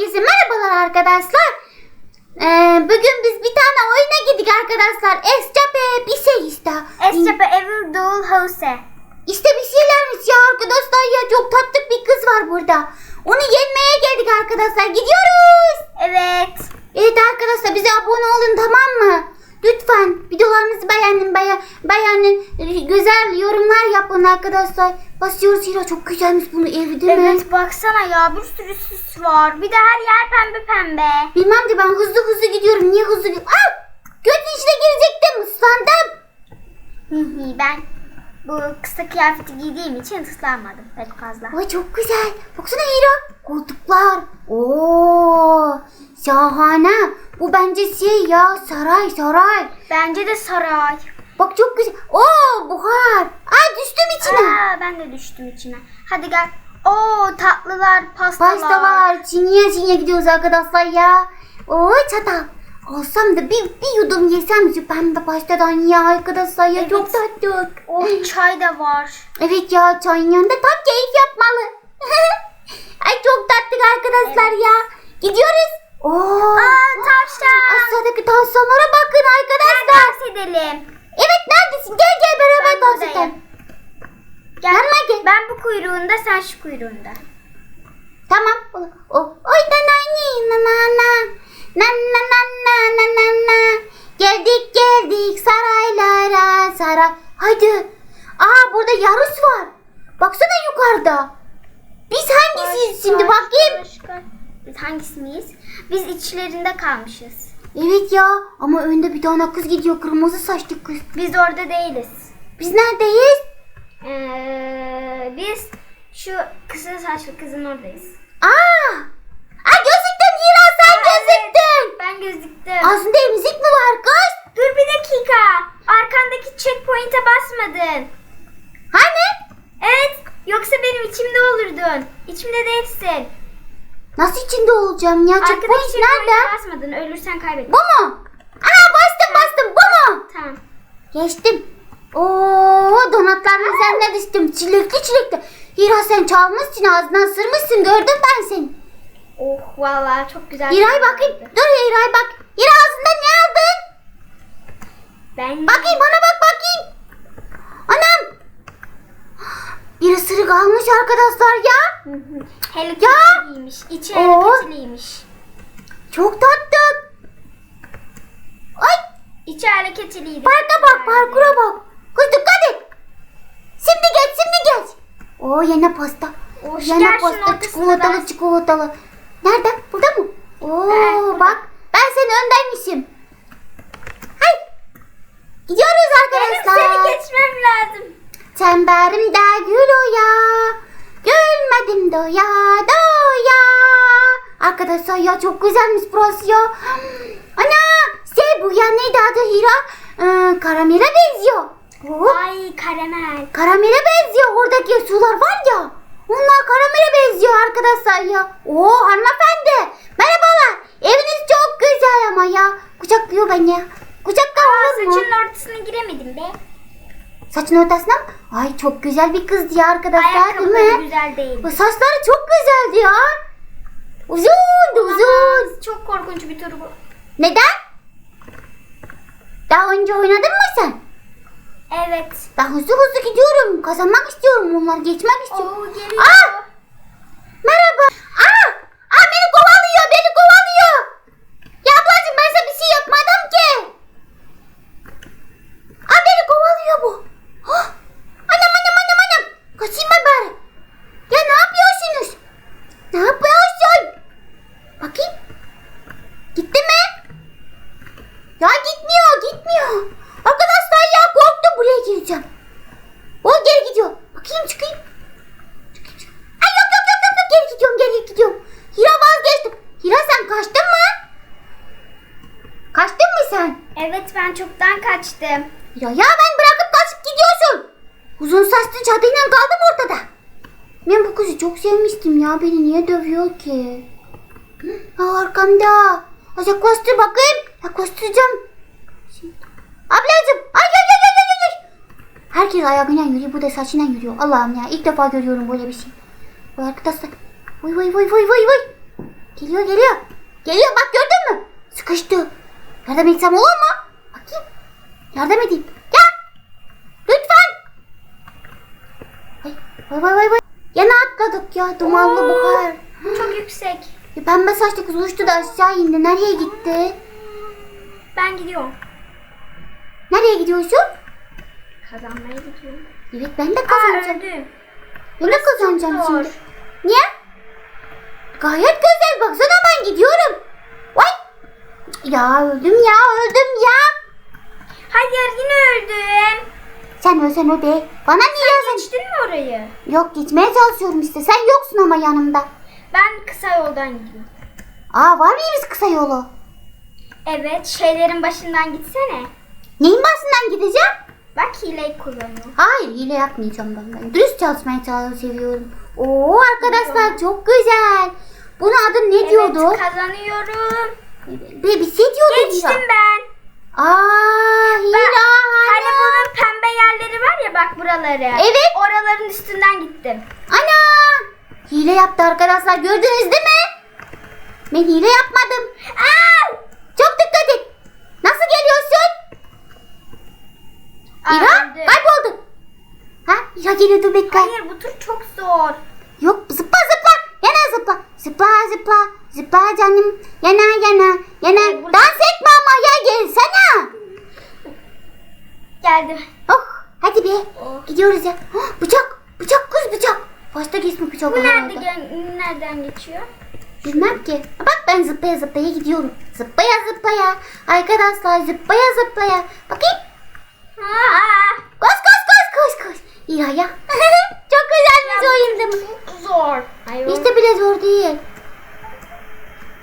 Herkese merhabalar arkadaşlar. Ee, bugün biz bir tane oyuna gittik arkadaşlar. Escape bir şey işte. Escape Evil Doll House. İşte bir şeylermiş ya arkadaşlar ya çok tatlı bir kız var burada. Onu yenmeye geldik arkadaşlar. Gidiyoruz. Evet. Evet arkadaşlar bize abone olun tamam mı? Lütfen videolarımızı beğenin, beğen, beğenin. Güzel yorumlar yapın arkadaşlar. Basıyoruz Hira çok güzelmiş bunu evi değil mi? Evet baksana ya bir sürü süs var. Bir de her yer pembe pembe. Bilmem de ben hızlı hızlı gidiyorum. Niye hızlı gidiyorum? Aa! Götün içine girecektim. Islandım. Hihi ben bu kısa kıyafeti giydiğim için ıslanmadım pek fazla. Ay çok güzel. Baksana Hira. Koltuklar. Oo, şahane. Bu bence şey ya saray saray. Bence de saray. Bak çok güzel. Oo buhar. Aa düştüm içine. Aa, ben de düştüm içine. Hadi gel. Oo tatlılar, pastalar. Pasta var. Çinye çinye gidiyoruz arkadaşlar ya. Oo çatal. Alsam da bir, bir yudum yesem şu pembe pastadan ya arkadaşlar ya çok Evet. tatlı. Oh çay da var. Evet ya çayın yanında tam keyif yapmalı. Ay çok tatlı arkadaşlar ya. Gidiyoruz. Oo. Aa tavşan. Aşağıdaki tavşanlara bakın arkadaşlar. Dans edelim. Evet neredesin? Gel gel beraber Ben dans buradayım. edelim. Gel. Yanıma gel. Ben bu kuyruğunda sen şu kuyruğunda. Tamam. O, oy na na na na na. Na na na na na na na. Geldik geldik saraylara saray. Haydi. Aa burada yarış var. Baksana yukarıda. Biz hangisiyiz şimdi Koş, bakayım. koş, koş. Biz hangisiyiz? Biz içlerinde kalmışız. Evet ya ama önde bir tane kız gidiyor kırmızı saçlı kız. Biz orada değiliz. Biz neredeyiz? Ee, biz şu kısa saçlı kızın oradayız. Aa! Aa gözüktün Hira sen Aa, gözüktün. Ben gözüktüm. Ağzında emzik mi var kız? Dur bir dakika. Arkandaki checkpoint'e basmadın. Hani? Evet. Yoksa benim içimde olurdun. İçimde değilsin. Nasıl içinde olacağım ya? Arkadaki Checkpoint checkpoint'e nerede? basmadın. Ölürsen kaybettin. Bu mu? Aa bastım bastım bu mu? Tamam. Geçtim. Oo donatların üzerine düştüm. Çilekli çilekli. Hira sen çalmışsın ağzından sırmışsın gördüm ben seni. Oh vallahi çok güzel. Hira'ya bakayım. Dur Hira'ya bak. Hira ağzından ne aldın? Ben Bakayım bana bak bakayım. Anam. Bir ısırık almış arkadaşlar ya. Hello Ya! Kitty'ymiş. İçi Oo. Hello Kitty'liymiş. Çok tatlı. Ay İçi Hello Kitty'liydi. parka bak parkura bak. Kız dikkat et. Şimdi geç şimdi geç. Oo yine pasta. Hoş Yine gel şunun pasta ortasına çikolatalı ben- çikolatalı. Nerede? Burada mı? Oo Evet, burada. bak ben senin öndeymişim. Hay. Gidiyoruz Benim arkadaşlar. seni geçmem lazım. Çemberimde gül oya. Gülmedim doya doya. Arkadaşlar ya çok güzelmiş burası ya. Ana şey bu ya neydi adı Hira? Ee, karamele benziyor. Hop. Ay karamel. Karamele benziyor oradaki sular var ya. Onlar karamele benziyor arkadaşlar ya. Oo hanımefendi. Merhabalar. Eviniz çok güzel ama ya. Kucaklıyor beni ya. Kucakla Aa, saçının ortasına giremedim be. Saçın ortasına mı? Ay çok güzel bir kız ya arkadaşlar değil Ayakkabıları mi? güzel değil. Bu saçları çok güzeldi ya. Uzun uzun. Çok korkunç bir tur bu. Neden? Daha önce oynadın mı sen? Evet. Ben hızlı hızlı gidiyorum. Kazanmak istiyorum. Onlar geçmek istiyorum. Oo geliyor. Aa! Merhaba. Aa! Aa beni kovalıyor, beni kovalıyor. Ya ablacığım ben sana bir şey yapmadım ki. Aa beni kovalıyor bu. Hah! Anam anam anam anam. Kaçayım ben bari. Ya ne yapıyorsunuz? Ne yapıyorsun? Bakayım. Gitti mi? Ya gitmiyor, gitmiyor. Arkadaşlar ya korktum buraya gireceğim. O geri gidiyor. Bakayım çıkayım. Ay yok yok yok yok yok geri gidiyorum geri gidiyorum. Hira vazgeçtim. Hira sen kaçtın mı? Kaçtın mı sen? Evet ben çoktan kaçtım. Hira ya ben bırakıp kaçıp gidiyorsun. Uzun saçlı cadıyla kaldım ortada. Ben bu kızı çok sevmiştim ya. Beni niye dövüyor ki? Ha arkamda. Az yaklaştır bakayım. Yaklaştıracağım. Ablacığım. Ay ay ay ay ay ay. Herkes ayağıyla yürüyor. Bu da saçıyla yürüyor. Allah'ım ya ilk defa görüyorum böyle bir şey. Vay arkadaşlar. Vay vay vay vay vay vay. Geliyor geliyor. Geliyor bak gördün mü? Sıkıştı. Yardım etsem olur mu? Bakayım. Yardım edeyim. Gel. Lütfen. Ay, vay vay vay vay. Yana atladık ya dumanlı Oo. buhar. Çok yüksek. Ya Pembe saçlı kız uçtu da aşağı indi. Nereye gitti? Ben gidiyorum. Nereye gidiyorsun? Kazanmaya gidiyorum. Evet ben de Aa kazanacağım. öldüm. Ben de kazanacağım zor. şimdi. Niye? Gayet güzel baksana ben gidiyorum. Ya öldüm ya öldüm ya. Hayır yine öldüm. Sen öl be. Bana niye ölsen? Geçtin mi orayı? Yok gitmeye çalışıyorum işte. Sen yoksun ama yanımda. Ben kısa yoldan gidiyorum. Aa var mıymış kısa yolu? Evet şeylerin başından gitsene. Neyin başından gideceğim? Bak hileyi kullanıyor. Hayır hile yapmayacağım ben. ben. Dürüst çalışmaya çalışıyorum. seviyorum. Oo arkadaşlar çok güzel. Bunun adı ne diyordu? Evet kazanıyorum. Bir şey diyordu. Geçtim Hira. ben. Aa Hira. Hani ana. bunun pembe yerleri var ya bak buraları. Evet. Oraların üstünden gittim. Ana! Hile yaptı arkadaşlar. Gördünüz değil mi? Ben hile yapmadım. Aa! Çok dikkat et. Nasıl geliyorsun? İra kayboldun. Ha? İra geliyor dur bekle. Hayır bu tur çok zor. Yok zıpla zıpla. Yana zıpla. Zıpla zıpla. Zıpla canım. Yana yana. Yana. Ee, burada- Dans etme ama ya gelsene. Geldim. Oh hadi be. Oh. Gidiyoruz ya. Oh, bıçak. Bıçak kız bıçak. Başta geçme bıçak. Bu nerede nereden geçiyor? Bilmem ki. Bak ben zıplaya zıplaya gidiyorum. Zıplaya zıplaya. Arkadaşlar zıplaya zıplaya. Bakayım. Aa, Koş koş koş koş koş. İyi ya. Çok güzelmiş oyun değil mi? çok zor. Hayır. İşte bile zor değil.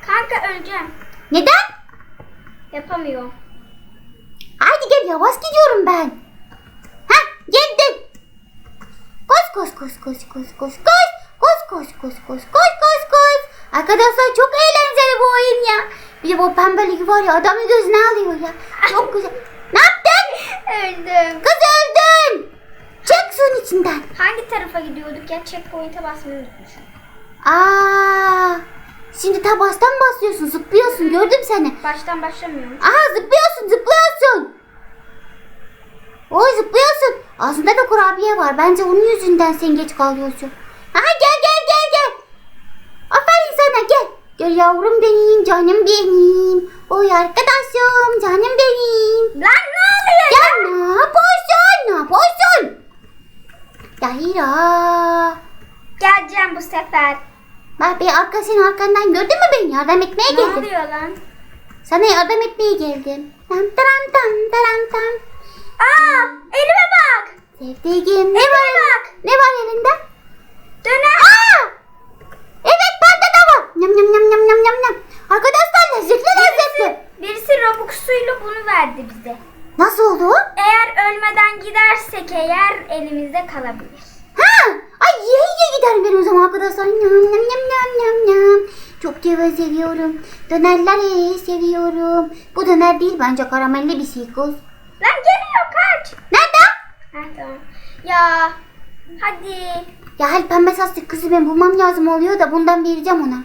Kanka öleceğim. Neden? Yapamıyorum. Haydi gel yavaş gidiyorum ben. Ha geldim. Koş koş koş koş koş koş koş. Koş koş koş koş koş koş koş. Arkadaşlar çok eğlenceli bu oyun ya. Bir de bu pembelik var ya adamın gözüne alıyor ya. Çok güzel. Ne yaptın? Öldüm. Kız öldün. Çek suyun içinden. Hangi tarafa gidiyorduk ya? Checkpoint'e basmayı unutmuşum. Aa, şimdi ta baştan basıyorsun, zıplıyorsun. Gördüm seni. Baştan başlamıyorum. Aha zıplıyorsun, zıplıyorsun. Oy zıplıyorsun. Ağzında da kurabiye var. Bence onun yüzünden sen geç kalıyorsun. Aha gel gel gel gel. Aferin sana gel. Gel yavrum benim, canım benim. Oy arkadaşım, canım benim. Lan ne oluyor? Ya ne yapıyorsun? Ne yapıyorsun? Ya Hira. Geleceğim bu sefer. Bak bir arkasının arkandan gördün mü beni? Yardım etmeye Ne geldim. oluyor lan? Sana yardım etmeye geldim. Tam taram tam taram tam. Aa, elime bak. Sevdiğim ne var? bak. Ne var elinde? Döner. Aa! Evet bende de var. Nyam nyam nyam nyam nyam nyam nyam. Arkadaşlar lezzetli lezzetli. Birisi Robux'uyla bunu verdi bize. Nasıl oldu? Eğer ölmeden gidersek eğer elimizde kalabilir. Zaman arkadaşlar. Nyam nyam nyam nyam nyam. Çok cıvı seviyorum. Dönerleri seviyorum. Bu döner değil bence karamelli bir şey kız. Lan geliyor kaç. Nerede? Tamam. Ya hadi. Ya hal pembe saçlı kızı ben bulmam lazım oluyor da bundan vereceğim ona.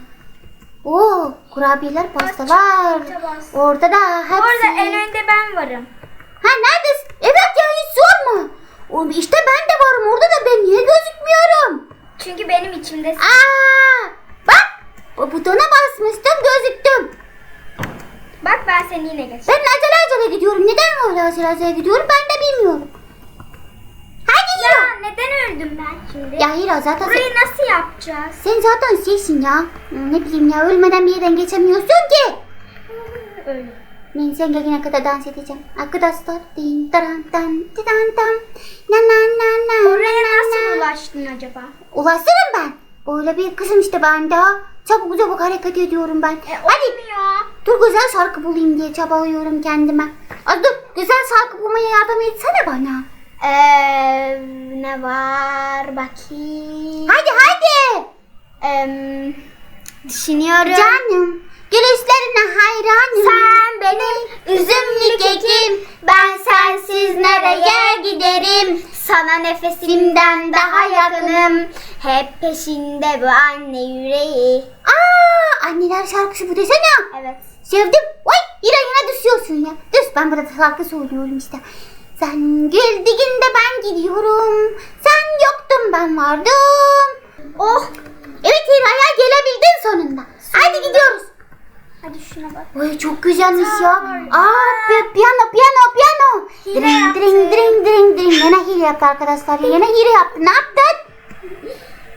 Oo, kurabiyeler, pastalar. çikolata bas. Orada da hepsi. Orada en önde ben varım. Ha neredesin? Evet ya hiç sorma. Oğlum işte ben de varım orada da ben niye gözükmüyorum? Çünkü benim içimdesin. Aa, bak bu butona basmıştım gözüktüm. Bak ben seni yine geçtim. Ben acele acele gidiyorum. Neden öyle acele acele gidiyorum ben de bilmiyorum. Hadi Ya Hira. neden öldüm ben şimdi? Ya Hira zaten sen, Burayı nasıl yapacağız? sen zaten şeysin ya. Ne bileyim ya ölmeden bir yerden geçemiyorsun ki. Öyle. Ben sen gelene kadar dans edeceğim. Arkadaşlar. Din taran tan tidan tan. Na na na na. Oraya na, na, nasıl na. ulaştın acaba? Ulaşırım ben. Böyle bir kızım işte ben de. Çabuk çabuk hareket ediyorum ben. E, Hadi olmuyor. dur güzel şarkı bulayım diye çabalıyorum kendime. Hadi dur güzel şarkı bulmaya yardım etsene bana. Ee, ne var bakayım. Hadi hadi. Em, düşünüyorum. Canım Gülüşlerine hayranım. Sen benim üzümlü kekim, ben sensiz nereye giderim? Sana nefesimden daha yakınım, hep peşinde bu anne yüreği. Aa, anneler şarkısı bu desene. Evet. Sevdim. Vay yine yine düşüyorsun ya. Düş ben burada şarkı söylüyorum işte. Sen güldüğünde ben gidiyorum. Sen yoktun ben vardım. Oh, Evet Hira'ya gelebildin sonunda. Haydi gidiyoruz. Hadi şuna bak. Oy çok güzelmiş ya. Aa pi- piyano piyano piyano. Dring dring dring dring dring. Yine hile yaptı arkadaşlar. Yine hile yaptı. Ne yaptın?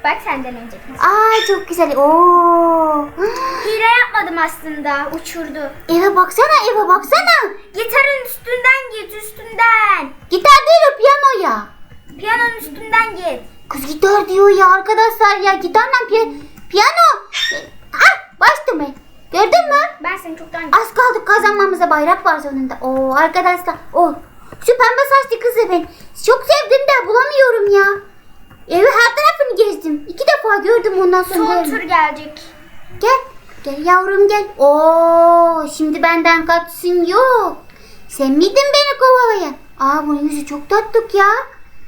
Bak senden önce. Aa çok güzel. Oo. Hile yapmadım aslında, uçurdu. Eve baksana eve baksana. Gitarın üstünden git, üstünden. Gitar değil o piyano ya. Piyanonun üstünden git. Kız gitar diyor ya arkadaşlar ya gitarla pi- piyano. Ah bastım ben. Gördün mü? Ben seni çoktan Az kaldık kazanmamıza bayrak var sonunda. Oo arkadaşlar. O şu pembe saçlı kızı ben çok sevdim de bulamıyorum ya. Evi her tarafını gezdim. İki defa gördüm ondan sonra. Son tur gelecek. Gel. Gel yavrum gel. Oo şimdi benden kaçsın yok. Sen miydin beni kovalayan? Aa bunun yüzü çok tatlı ya.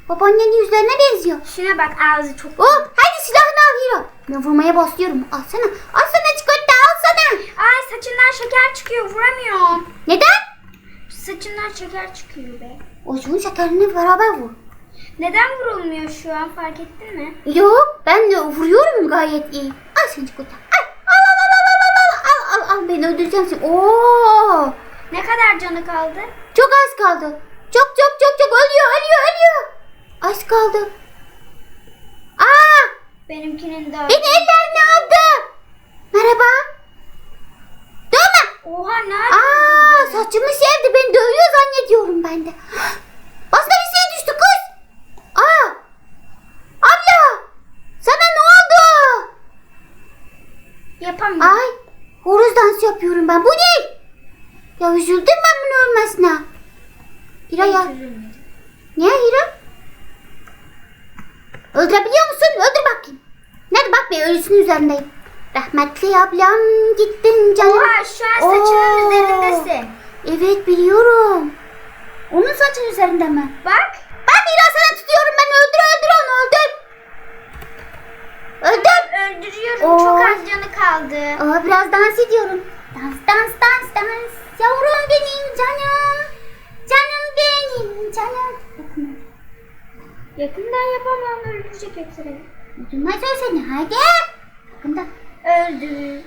Babaannenin yüzlerine benziyor. Şuna bak ağzı çok. Oh hadi silahını al Hiro. Ben vurmaya basıyorum. Alsana. Alsana çikolata alsana. Ay saçından şeker çıkıyor vuramıyorum. Neden? Saçından şeker çıkıyor be. O şunun şekerini beraber vur. Neden vurulmuyor şu an fark ettin mi? Yok ben de vuruyorum gayet iyi. Al sen çikolata. Al al al al al al al al al beni öldüreceğim seni. Oo Ne kadar canı kaldı? çok az kaldı. Çok çok çok çok ölüyor ölüyor ölüyor. Az kaldı. Aa Benimkinin de. beni ellerine aldı. Merhaba. Dövme. Oha nerede? Aa saçımı sevdi beni dövüyor zannediyorum ben de. Başka bir şey düştü kız. Aa. Abla. Sana ne oldu? Yapamıyorum. Ay horoz dansı yapıyorum ben. Bu ne? Ya üzüldüm ben bunun ölmesine. Hira ya. Niye Hira? Öldürebiliyor musun? Öldür bakayım. Nerede bak be ölüsünün üzerindeyim. Rahmetli ablam gittin canım. Oha şu an saçının Oo. üzerindesin. Evet biliyorum. Onun saçın üzerinde mi? Bak. Ben Hira sana tutuyorum ben öldür öldür onu öldür. Öldür. Öldürüyorum. Oo. Çok az canı kaldı. Aa, biraz dans ediyorum. Dans dans dans dans. Yavrum benim canım. Canım benim canım. Yakından yapamam. Öldürecek hepsini. Duymaz o seni hadi. Yakında. Öldü.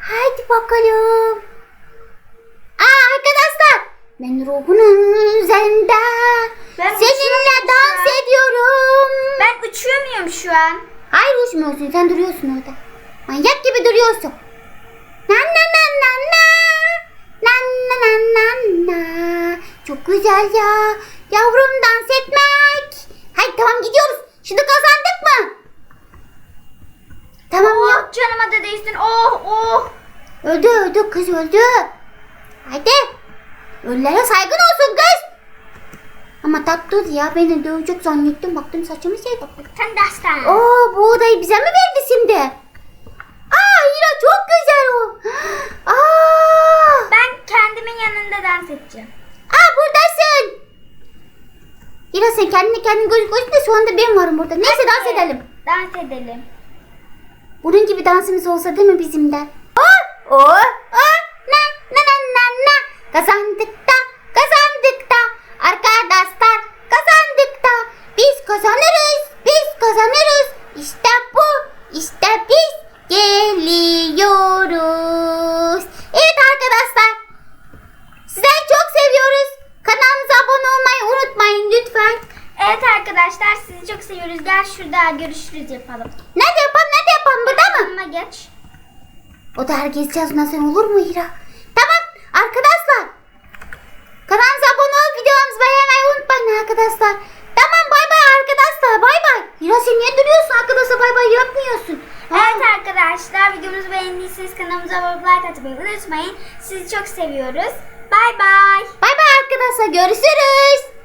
Haydi bakalım. Aa arkadaşlar. Ben ruhunun üzerinde. Ben Seninle dans ediyorum. Ben uçuyor muyum şu an? Hayır uçmuyorsun sen duruyorsun orada. Manyak gibi duruyorsun. Na na na na na. Na na na na na. Çok güzel ya. Yavrum dans etmek. Tamam gidiyoruz. Şimdi kazandık mı? Tamam ya. Oh canıma da değsin. Oh oh. Öldü öldü kız öldü. Haydi. Ölülere saygın olsun kız. Ama tatlı ya beni dövecek zannettim. Baktım saçımı şey baktım. Sen destan. Oo bu odayı bize mi verdi şimdi? Aa Hira çok güzel o. Aa, Ben kendimin yanında dans edeceğim. aa buradasın. Hira sen kendini kendin göz göz de şu anda ben varım burada. Neyse dans edelim. Dans edelim. Bunun gibi dansımız olsa değil mi bizim de? O, o, o, na, na, na, na, na. Kazandık da, kazandık da. Arkadaşlar kazandık da. Biz kazanırız, biz kazanırız. İşte bu, işte biz geliyoruz. Evet arkadaşlar, sizleri çok seviyoruz. Kanalımıza abone olmayı unutmayın lütfen. Evet arkadaşlar sizi çok seviyoruz. Gel şurada görüşürüz yapalım. Nerede yapalım, nerede yapalım? Burada mı? Yanıma geç. O da herkes yazmasın olur mu Hira? Tamam arkadaşlar. Kanalımıza abone olup videomuzu beğenmeyi unutmayın arkadaşlar. Tamam bay bay arkadaşlar bay bay. Hira sen niye duruyorsun arkadaşlar bay bay yapmıyorsun. Evet arkadaşlar videomuzu beğendiyseniz kanalımıza abone olup like atmayı unutmayın. Sizi çok seviyoruz. Bay bay. Bay bay arkadaşlar görüşürüz.